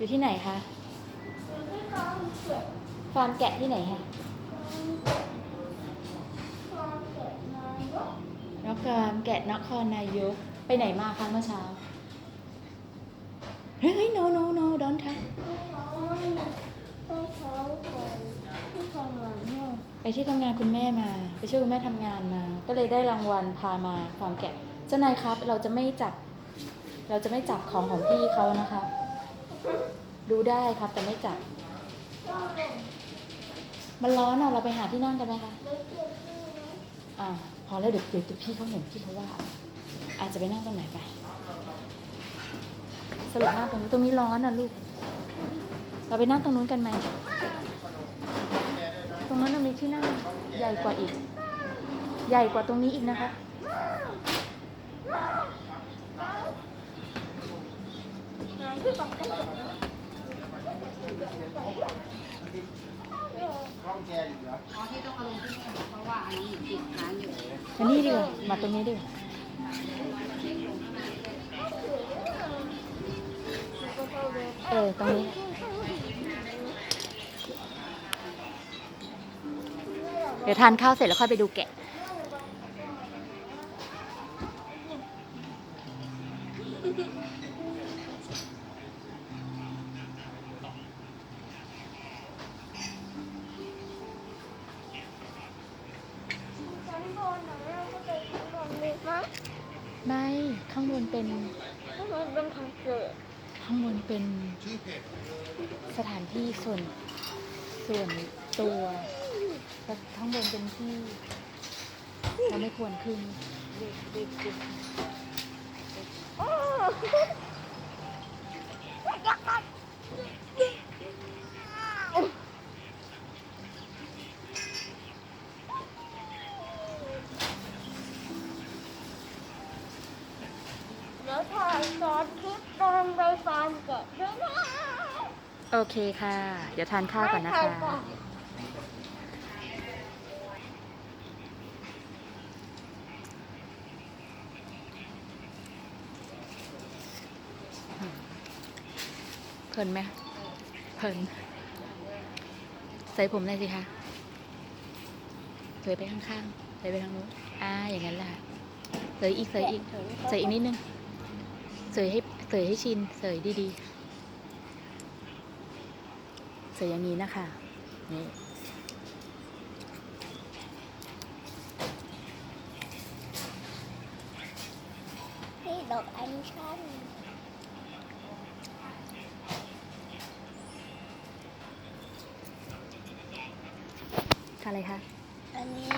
อยู่ที่ไหนคะฟาร์มแกะที่ไหนคะนกการ์มแกะนครนายก ไปไหนมาคะเมื่อเช้า เฮ้ย no no no don't touch ที่เขาที่เขาคนที่ทำงานเนี่ยไปที่ทำงานคุณแม่มา ไปช่วยคุณแม่ทำงานมา ก็เลยได้รางวัลพามาฟาร์มแกะ เจ้านายครับ เราจะไม่จับ เราจะไม่จับของของพี่เขานะคะ ดูได้ครับ แต่ไม่จับ มันร้อนอะ เราไปหาที่นั่งกันไหมคะอ่าพอแล้วเดี๋ยวเดี๋ยวพี่เขาเห็นพี่เขาว่า อาจจะไปนั่งตรงไหนไป สรุปนั่งตรงนี้ตรงนี้ร้อนอะลูก เราไปนั่งตรงนู้นกันไหม ตรงนั้นมันมีที่นั่งใหญ่กว่าอีก ใหญ่กว่าตรงนี้อีกนะคะ งานที่ก องเก็บอ๋อที่ต้องเอาลงที่นี่เพราะว่าอันนั้นหนูติดค้างอยู่มานี่ดีกว่ามาตรงนี้ดีกว่าเออตรงนี้ เดี๋ยวทานข้าวเสร็จแล้วค่อยไปดูแกะนบนนะเราก็ไปชั้นบนดีไหม ไม่ข้างบนเป็นข้างบนเป็นทางเกิดข้างบนเป็นสถานที่ส่วนส่วนตัวแล้วข้างบนเป็นที่เราไม่ควรขึ้น โอ้ ถ่ายซอสคลิปตอนไปฟาร์มกับด้วยนะโอเคค่ะ เดี๋ยวทานข้าวก่อนนะถ่ายคะก่อนเพลินไหมเพลินใส่ผมหน่อยสิคะเสยไปข้างๆเสยไปทางนู้นอ่าอย่างนั้นแหละเสยอีกเสยอีกเสยอีกนิดนึง เสยให้เสยให้ชินเสยดีๆเสยอย่างนี้นะคะนี่นี่ดอกอัญชันทานอะไรคะอันนี้